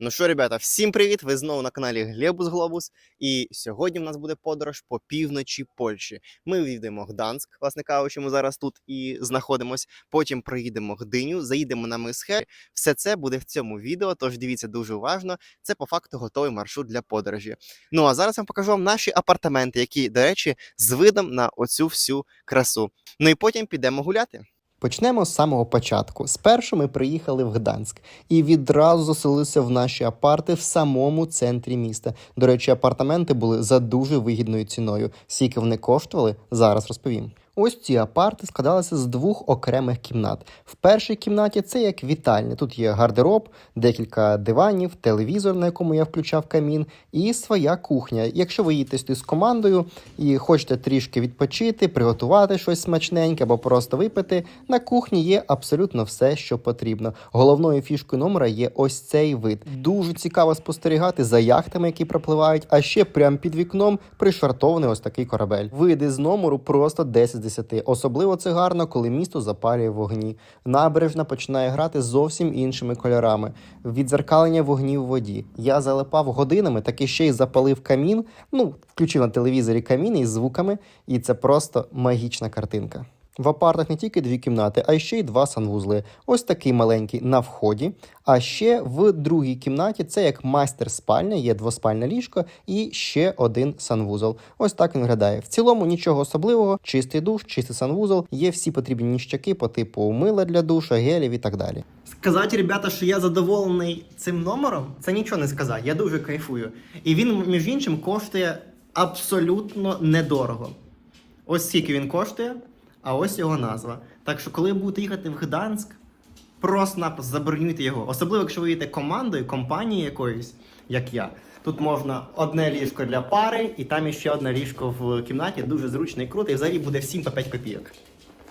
Ну що, ребята, всім привіт! Ви знову на каналі Глебус Глобус. І сьогодні в нас буде подорож по півночі Польщі. Ми війдемо Гданськ, власне кажучи, ми зараз тут і знаходимось. Потім проїдемо Гдиню, заїдемо на мис Хер. Все це буде в цьому відео, тож дивіться дуже уважно. Це по факту готовий маршрут для подорожі. Ну а зараз я вам покажу вам наші апартаменти, які, до речі, з видом на оцю всю красу. Ну і потім підемо гуляти. Почнемо з самого початку. Спершу ми приїхали в Гданськ і відразу заселилися в наші апарти в самому центрі міста. До речі, апартаменти були за дуже вигідною ціною. Скільки вони коштували, зараз розповім. Ось ці апарти складалися з двох окремих кімнат. В першій кімнаті це як вітальня. Тут є гардероб, декілька диванів, телевізор, на якому я включав камін, і своя кухня. Якщо ви їдете сюди з командою і хочете трішки відпочити, приготувати щось смачненьке або просто випити, на кухні є абсолютно все, що потрібно. Головною фішкою номера є ось цей вид. Дуже цікаво спостерігати за яхтами, які пропливають, а ще прямо під вікном пришвартований ось такий корабель. Види з номеру просто 10 з 10. Особливо це гарно, коли місто запалює вогні. Набережна починає грати зовсім іншими кольорами. Відзеркалення вогнів в воді. Я залипав годинами, так ще й запалив камін. Ну, включив на телевізорі камін із звуками, і це просто магічна картинка. В апартах не тільки дві кімнати, а ще й два санвузли. Ось такий маленький на вході. А ще в другій кімнаті це як майстер-спальня, є двоспальне ліжко і ще один санвузол. Ось так він виглядає. В цілому нічого особливого, чистий душ, чистий санвузол, є всі потрібні ніщаки по типу мила для душа, гелів і так далі. Сказати, ребята, що я задоволений цим номером, це нічого не сказати. Я дуже кайфую. І він, між іншим, коштує абсолютно недорого. Ось скільки він коштує, а ось його назва. Так що, коли будете їхати в Гданськ, просто-напросто забронюйте його. Особливо, якщо ви їдете командою, компанією якоюсь, як я. Тут можна одне ліжко для пари, і там ще одне ліжко в кімнаті, дуже зручно і круто, і взагалі буде всім по 5 копійок.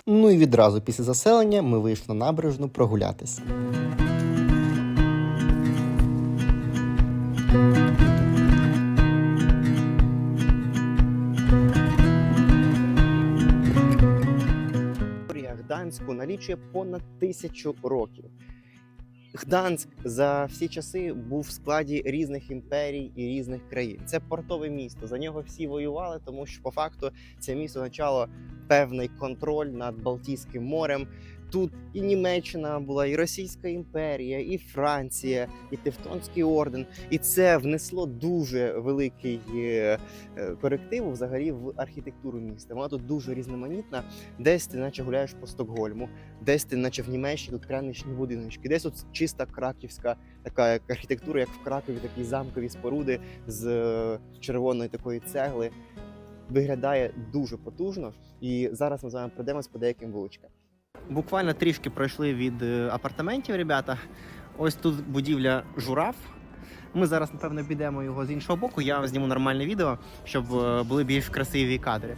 Ну і відразу після заселення ми вийшли на набережну прогулятись. Гданську налічує понад тисячу років. Гданськ за всі часи був в складі різних імперій і різних країн. Це портове місто. За нього всі воювали, тому що по факту це місто означало певний контроль над Балтійським морем. Тут і Німеччина була, і Російська імперія, і Франція, і Тевтонський орден. І це внесло дуже великий е, е, коректив взагалі в архітектуру міста. Вона тут дуже різноманітна. Десь ти наче гуляєш по Стокгольму, десь ти наче в Німеччині тут пряничні будиночки, десь от чиста краківська така архітектура, як в Кракові, такі замкові споруди з е, червоної такої цегли. Виглядає дуже потужно, і зараз ми з вами пройдемось по деяким вуличкам. Буквально трішки пройшли від е, апартаментів, ребята. Ось тут будівля жураф. Ми зараз, напевно, підемо його з іншого боку. Я зніму нормальне відео, щоб е, були більш красиві кадри.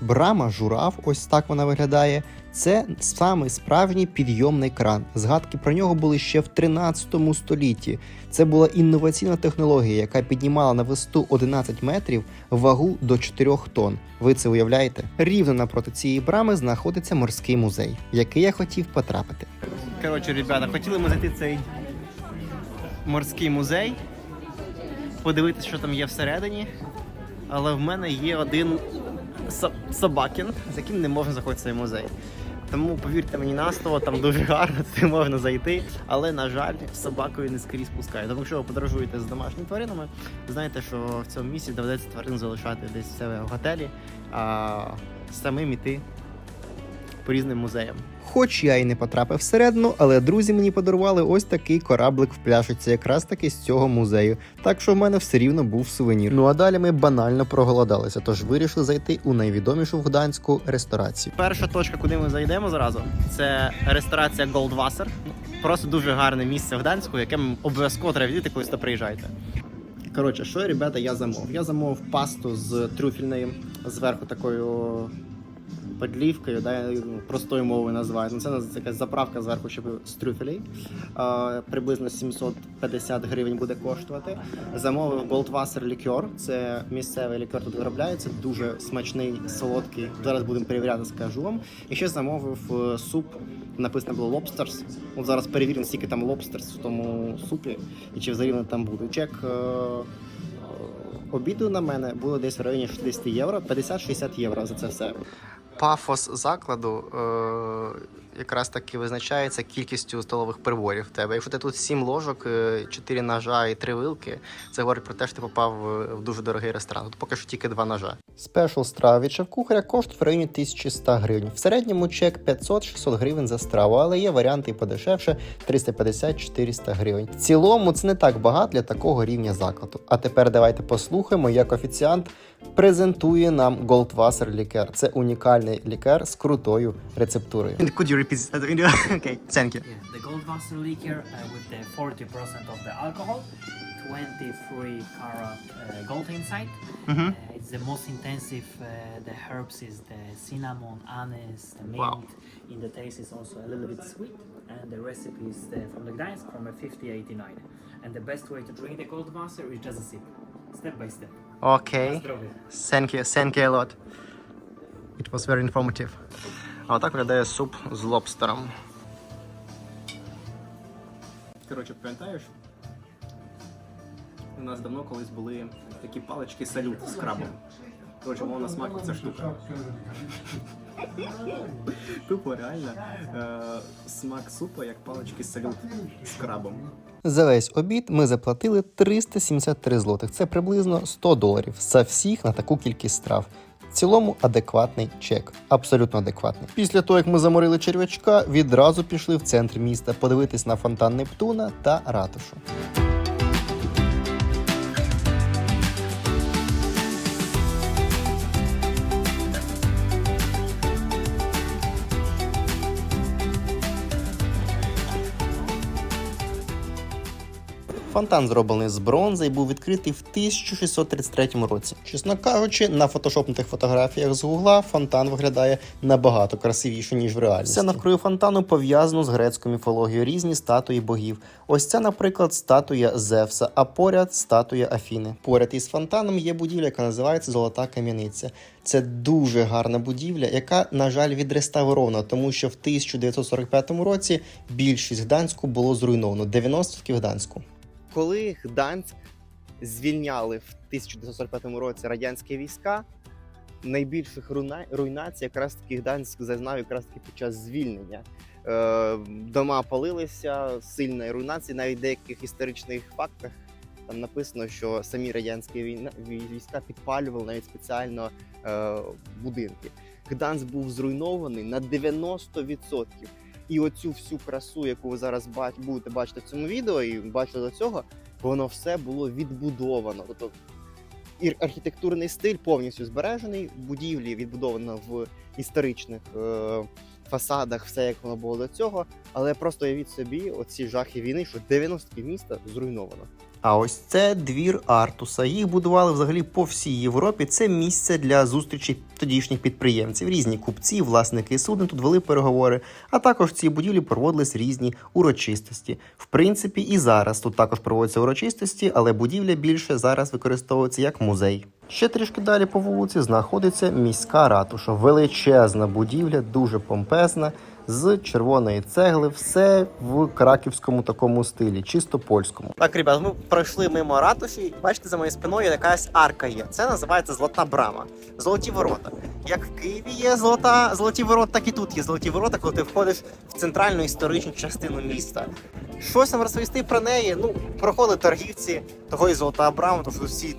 Брама жураф, ось так вона виглядає. Це самий справжній підйомний кран. Згадки про нього були ще в 13 столітті. Це була інноваційна технологія, яка піднімала на висоту 11 метрів вагу до 4 тонн. Ви це уявляєте? Рівно напроти цієї брами знаходиться морський музей, в який я хотів потрапити. Коротше, ребята, хотіли ми зайти в цей морський музей, подивитися, що там є всередині. Але в мене є один собакін, з яким не можна заходити в цей музей. Тому повірте мені на слово, там дуже гарно туди можна зайти. Але на жаль, собакою не скрізь пускають. Тому якщо ви подорожуєте з домашніми тваринами, знаєте, що в цьому місці доведеться тварин залишати десь в себе в готелі, а самим іти по різним музеям. Хоч я і не потрапив всередину, але друзі мені подарували ось такий кораблик в пляшиці, якраз таки з цього музею. Так що в мене все рівно був сувенір. Ну а далі ми банально проголодалися, тож вирішили зайти у найвідомішу в Гданську ресторацію. Перша точка, куди ми зайдемо зразу, це ресторація Goldwasser. Просто дуже гарне місце в Гданську, яке обов'язково треба відвідати, коли сюди приїжджаєте. Коротше, що, ребята, я замовив? Я замовив пасту з трюфельною, зверху такою подлівкою, да, простою мовою називають. Ну, це якась заправка зверху, щоб з трюфелей. Е, приблизно 750 гривень буде коштувати. Замовив Goldwasser лікер. Це місцевий лікер тут виробляється, дуже смачний, солодкий. Зараз будемо перевіряти, скажу вам. І ще замовив е, суп. Написано було Lobsters. От зараз перевіримо, скільки там Lobsters в тому супі і чи взагалі вони там будуть. Чек е, обіду на мене було десь в районі 60 євро, 50-60 євро за це все. Пафос закладу е, якраз таки визначається кількістю столових приборів в тебе. Якщо ти тут 7 ложок, 4 ножа і 3 вилки, це говорить про те, що ти попав в- в дуже дорогий ресторан. Тут поки що тільки два ножа. Спешл страва від шеф-кухаря коштує в районі 1100 гривень. В середньому чек 500-600 гривень за страву, але є варіанти і подешевше 350-400 гривень. В цілому це не так багато для такого рівня закладу. А тепер давайте послухаємо, як офіціант презентує нам Goldwasser лікер. Це унікальний лікер з крутою рецептурою. repeat that video? okay, thank you. Yeah, the Goldwasser liquor uh, with the 40% of the alcohol, 23 carat uh, gold inside. Mm -hmm. uh, it's the most intensive. Uh, the herbs is the cinnamon, anise, the mint. Wow. In the taste is also a little bit sweet, and the recipe is uh, from the Gdańsk from a 5089. And the best way to drink the Goldwasser is just a sip, step by step. Okay. Thank you. Thank you a lot. It was very informative. А отак виглядає суп з лобстером. Коротше, пам'ятаєш? У нас давно колись були такі палички салют з крабом. Коротше, воно на смак ця штука. Тупо реально е, смак супа як палички салют з крабом. За весь обід ми заплатили 373 злотих. Це приблизно 100 доларів за всіх на таку кількість страв. Цілому адекватний чек, абсолютно адекватний. Після того, як ми заморили черв'ячка, відразу пішли в центр міста подивитись на фонтан Нептуна та ратушу. Фонтан зроблений з бронзи і був відкритий в 1633 році. Чесно кажучи, на фотошопнутих фотографіях з гугла фонтан виглядає набагато красивіше, ніж в реальності. Все навкруги фонтану пов'язано з грецькою міфологією різні статуї богів. Ось ця, наприклад, статуя Зевса, а поряд статуя Афіни. Поряд із фонтаном є будівля, яка називається Золота кам'яниця. Це дуже гарна будівля, яка, на жаль, відреставрована, тому що в 1945 році більшість Гданську було зруйновано 90% Гданську. Коли Гданськ звільняли в 1945 році радянські війська, найбільших руйнацій якраз таки Гданськ зазнав якраз таки під час звільнення. Е, дома палилися, сильна руйнація, навіть в деяких історичних фактах там написано, що самі радянські війна... війська підпалювали навіть спеціально е, будинки. Гданськ був зруйнований на 90%. І оцю всю красу, яку ви зараз бач... будете бачити в цьому відео, і бачили до цього, воно все було відбудовано. Тобто архітектурний стиль повністю збережений, будівлі відбудовано в історичних е... фасадах, все як воно було до цього. Але просто уявіть собі, оці жахи війни, що 90 міста зруйновано. А ось це двір Артуса. Їх будували взагалі по всій Європі. Це місце для зустрічі тодішніх підприємців. Різні купці, власники суден тут вели переговори. А також в цій будівлі проводились різні урочистості. В принципі, і зараз тут також проводяться урочистості, але будівля більше зараз використовується як музей. Ще трішки далі по вулиці знаходиться міська ратуша, величезна будівля, дуже помпезна, з червоної цегли, все в краківському такому стилі, чисто польському. Так, ребят, ми пройшли мимо ратуші. Бачите, за моєю спиною якась арка є. Це називається Золота Брама, золоті ворота. Як в Києві є золота, золоті ворота, так і тут є золоті ворота, коли ти входиш в центральну історичну частину міста. Щось нам розповісти про неї. Ну, проходили торгівці того і золота брама, тому що всі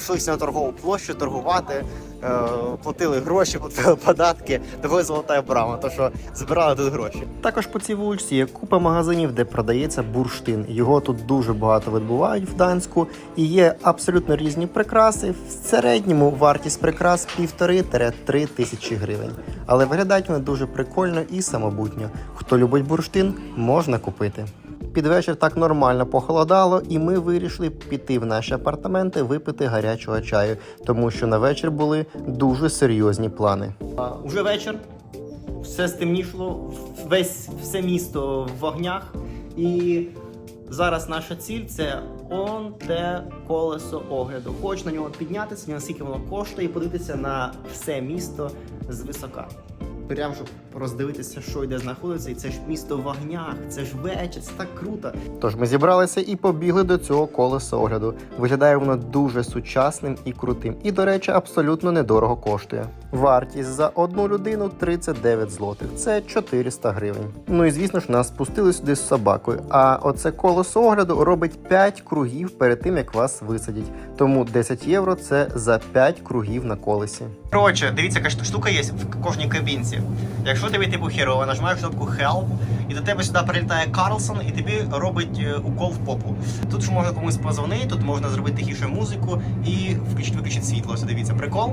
йшлися на торгову площу торгувати, е, платили гроші, платили податки. Того і золота брама, то що збирали тут гроші. Також по цій вулиці є купа магазинів, де продається бурштин. Його тут дуже багато видобувають в Данську, і є абсолютно різні прикраси. В середньому вартість прикрас півтори-три тисячі гривень. Але виглядають вони дуже прикольно і самобутньо. Хто любить бурштин, можна купити. Під вечір так нормально похолодало, і ми вирішили піти в наші апартаменти випити гарячого чаю, тому що на вечір були дуже серйозні плани. Уже вечір, все стемнішало, весь все місто в вогнях. І зараз наша ціль це он те колесо огляду. Хочу на нього піднятися, наскільки воно коштує, і подивитися на все місто з висока. Прям щоб роздивитися, що і де знаходиться, і це ж місто в вогнях, це ж вечір, це так круто. Тож ми зібралися і побігли до цього колеса огляду. Виглядає воно дуже сучасним і крутим. І, до речі, абсолютно недорого коштує. Вартість за одну людину 39 злотих. Це 400 гривень. Ну і звісно ж, нас спустили сюди з собакою. А оце колесо огляду робить 5 кругів перед тим, як вас висадять. Тому 10 євро це за 5 кругів на колесі. Коротше, дивіться, яка штука є в кожній кабінці. Якщо тобі типу херово, нажимаєш кнопку Help, і до тебе сюди прилітає Карлсон і тобі робить е, укол в попу. Тут ж можна комусь позвонити, тут можна зробити тихіше музику і включити виключити світло. Ось дивіться, прикол.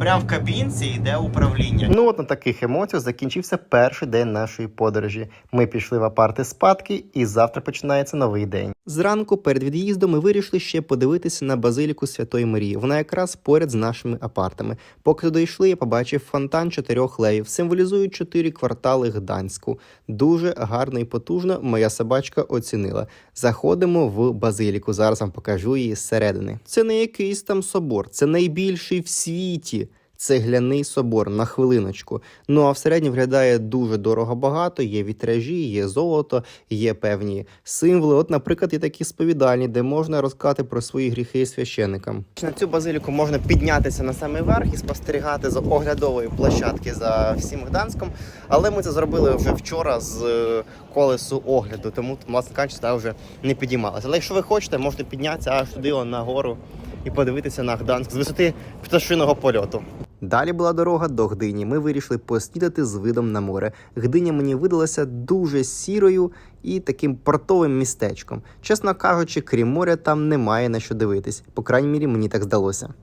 Прямо в кабінці йде управління. Ну от на таких емоціях закінчився перший день нашої подорожі. Ми пішли в апарти спадки, і завтра починається новий день. Зранку перед від'їздом ми вирішили ще подивитися на базиліку Святої Марії. Вона якраз поряд з нашими апартами. Поки туди йшли, я побачив фонтан чотирьох левів, символізують чотири квартали Гданську. Дуже гарно і потужно моя собачка оцінила. Заходимо в базиліку. Зараз вам покажу її зсередини. Це не якийсь там собор, це найбільший в світі. Цегляний собор на хвилиночку. Ну а всередині виглядає дуже дорого багато. Є вітражі, є золото, є певні символи. От, наприклад, є такі сповідальні, де можна розказати про свої гріхи священникам. На цю базиліку можна піднятися на самий верх і спостерігати з оглядової площадки за всім Гданськом. Але ми це зробили вже вчора з е, колесу огляду, тому власне кажучи, вже не підіймалася. Але якщо ви хочете, можете піднятися аж туди на гору і подивитися на Гданськ з висоти пташиного польоту. Далі була дорога до Гдині. Ми вирішили поснідати з видом на море. Гдиня мені видалася дуже сірою і таким портовим містечком. Чесно кажучи, крім моря, там немає на що дивитись. По крайній мірі, мені так здалося.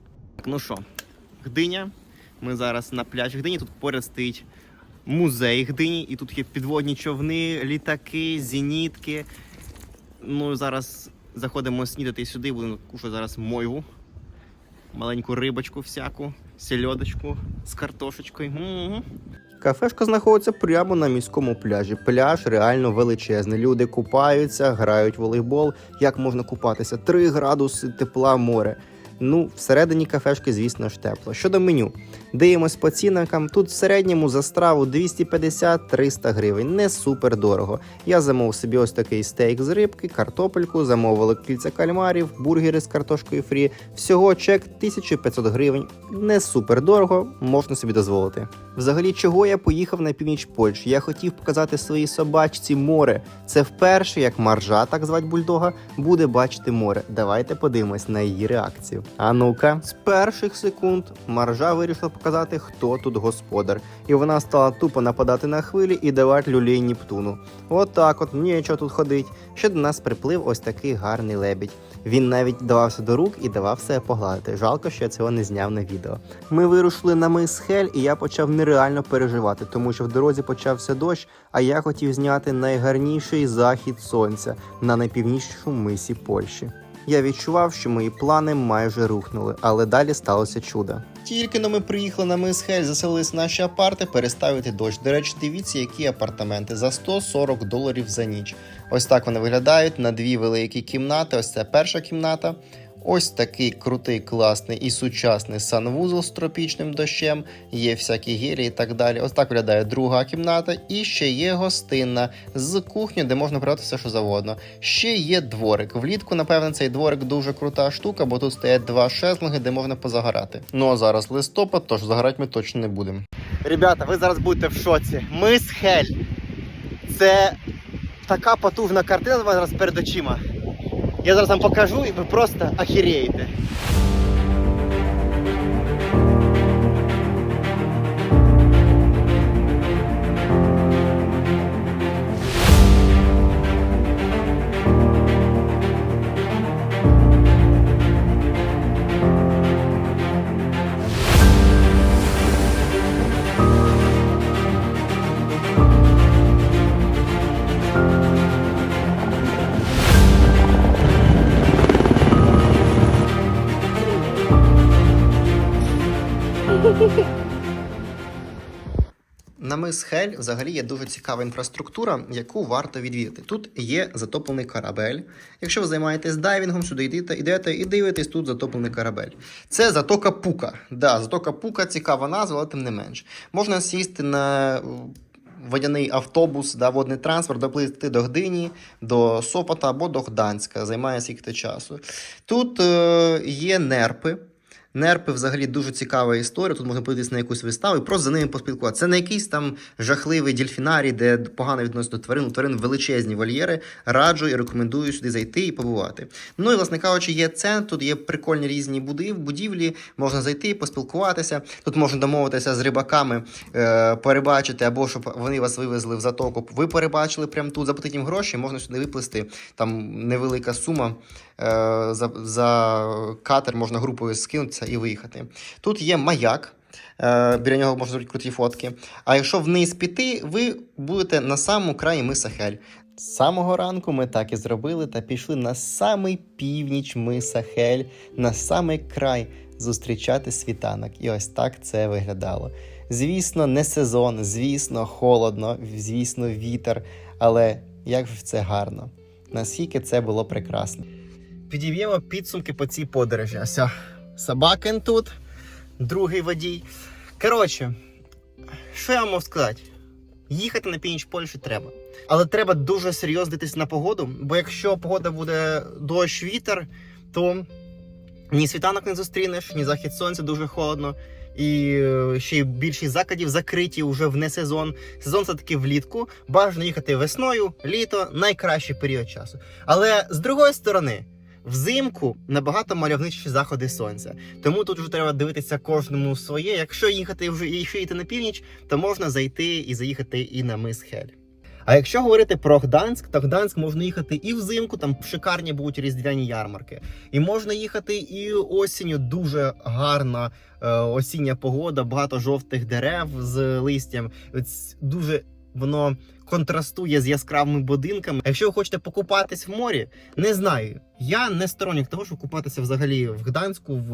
Ну що, Гдиня. Ми зараз на пляжі Гдині. Тут поряд стоїть музей Гдині, і тут є підводні човни, літаки, зенітки. Ну зараз заходимо снідати сюди, будемо кушати зараз мойву. Маленьку рибочку всяку, сельодочку з картошечкою. М-м-м. Кафешка знаходиться прямо на міському пляжі. Пляж реально величезний. Люди купаються, грають в волейбол. Як можна купатися? 3 градуси тепла море. Ну, всередині кафешки, звісно ж, тепло. Щодо меню, дивимось по цінникам. Тут в середньому за страву 250-300 гривень. Не супер дорого. Я замовив собі ось такий стейк з рибки, картопельку, замовили кільця кальмарів, бургери з картошкою фрі. Всього чек 1500 гривень. Не супер дорого, можна собі дозволити. Взагалі, чого я поїхав на північ Польщі? Я хотів показати своїй собачці море. Це вперше, як маржа, так звать бульдога, буде бачити море. Давайте подивимось на її реакцію. А ну-ка, з перших секунд маржа вирішила показати, хто тут господар, і вона стала тупо нападати на хвилі і давати люлей Нептуну. От так от, нічого тут ходить. Ще до нас приплив ось такий гарний лебідь. Він навіть давався до рук і давав себе погладити. Жалко, що я цього не зняв на відео. Ми вирушили на мис Хель, і я почав нереально переживати, тому що в дорозі почався дощ, а я хотів зняти найгарніший захід сонця на найпівнічнішому мисі Польщі. Я відчував, що мої плани майже рухнули, але далі сталося чудо. Тільки но ми приїхали на мис Хель, заселились в наші апарти, переставити дощ. До речі, дивіться, які апартаменти за 140 доларів за ніч. Ось так вони виглядають на дві великі кімнати. Ось це перша кімната. Ось такий крутий, класний і сучасний санвузол з тропічним дощем, є всякі гелі і так далі. Ось так виглядає друга кімната, і ще є гостинна з кухнею, де можна брати все, що завгодно. Ще є дворик. Влітку, напевно, цей дворик дуже крута штука, бо тут стоять два шезлонги, де можна позагорати. Ну а зараз листопад, тож загорати ми точно не будемо. Ребята, ви зараз будете в шоці. Мис Хель. Це така потужна картина зараз перед очима. Я зараз вам покажу, і ви просто ахіреєте. Мис Хель взагалі є дуже цікава інфраструктура, яку варто відвідати. Тут є затоплений корабель. Якщо ви займаєтесь дайвінгом, сюди йдете, йдете і дивитесь, тут затоплений корабель. Це затока Пука. Да, затока Пука цікава назва, але тим не менш. Можна сісти на е, водяний автобус, да, водний транспорт, доплисти до Гдині, до Сопота або до Гданська. Займає скільки часу. Тут е, є нерпи. Нерпи взагалі дуже цікава історія. Тут можна подивитися на якусь виставу і просто за ними поспілкуватися. Це не якийсь там жахливий дельфінарій, де погано відносно до тварин. У тварин величезні вольєри. Раджу і рекомендую сюди зайти і побувати. Ну і, власне кажучи, є центр, тут є прикольні різні будівлі, можна зайти, поспілкуватися. Тут можна домовитися з рибаками, е, перебачити, або щоб вони вас вивезли в затоку. Ви перебачили прямо тут, заплатити їм гроші, можна сюди виплисти. Там невелика сума. Е, за, за катер можна групою скинутися і виїхати. Тут є маяк. е, Біля нього можна зробити круті фотки. А якщо вниз піти, ви будете на самому краї миса Хель. З самого ранку ми так і зробили та пішли на самий північ миса Хель, на самий край зустрічати світанок. І ось так це виглядало. Звісно, не сезон, звісно, холодно, звісно, вітер. Але як це гарно! Наскільки це було прекрасно. Підіб'ємо підсумки по цій подорожі. Ось собакен тут, другий водій. Коротше, що я можу сказати? Їхати на північ Польщі треба. Але треба дуже серйозно дивитися на погоду, бо якщо погода буде дощ, вітер, то ні світанок не зустрінеш, ні захід сонця дуже холодно. І е, ще й більшість закладів закриті вже в не сезон. Сезон це таки влітку. Бажано їхати весною, літо найкращий період часу. Але з другої сторони, взимку набагато мальовничіші заходи сонця. Тому тут вже треба дивитися кожному своє. Якщо їхати вже і ще йти на північ, то можна зайти і заїхати і на мис Хель. А якщо говорити про Гданськ, то Гданськ можна їхати і взимку, там шикарні будуть різдвяні ярмарки. І можна їхати і осінню, дуже гарна е, осіння погода, багато жовтих дерев з листям. Ось Дуже воно контрастує з яскравими будинками. Якщо ви хочете покупатись в морі, не знаю. Я не сторонник того, щоб купатися взагалі в Гданську, в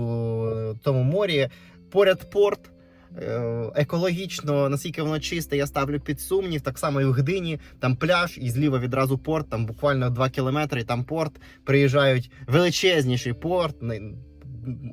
е, тому морі, поряд порт. Е, Екологічно, наскільки воно чисте, я ставлю під сумнів. Так само і в Гдині, там пляж, і зліва відразу порт, там буквально 2 кілометри, і там порт. Приїжджають величезніший порт,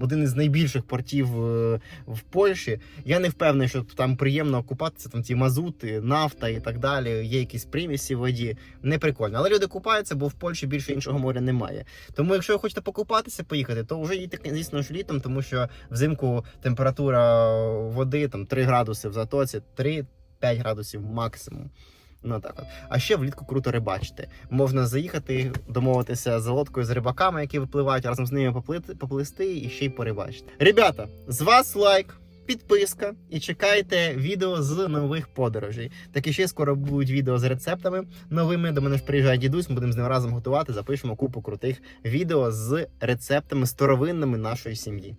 один із найбільших портів е, в Польщі. Я не впевнений, що там приємно купатися, там ці мазути, нафта і так далі. Є якісь примісі в воді. Не прикольно. Але люди купаються, бо в Польщі більше іншого моря немає. Тому, якщо ви хочете покупатися, поїхати, то вже їдьте, звісно ж, літом, тому що взимку температура води там 3 градуси в затоці, 3-5 градусів максимум. Ну так от. А ще влітку круто рибачити. Можна заїхати, домовитися з лодкою з рибаками, які випливають, разом з ними поплити, поплисти і ще й порибачити. Ребята, з вас лайк. Підписка і чекайте відео з нових подорожей. Так і ще скоро будуть відео з рецептами новими. До мене ж приїжджає дідусь. Ми будемо з ним разом готувати. Запишемо купу крутих відео з рецептами старовинними нашої сім'ї.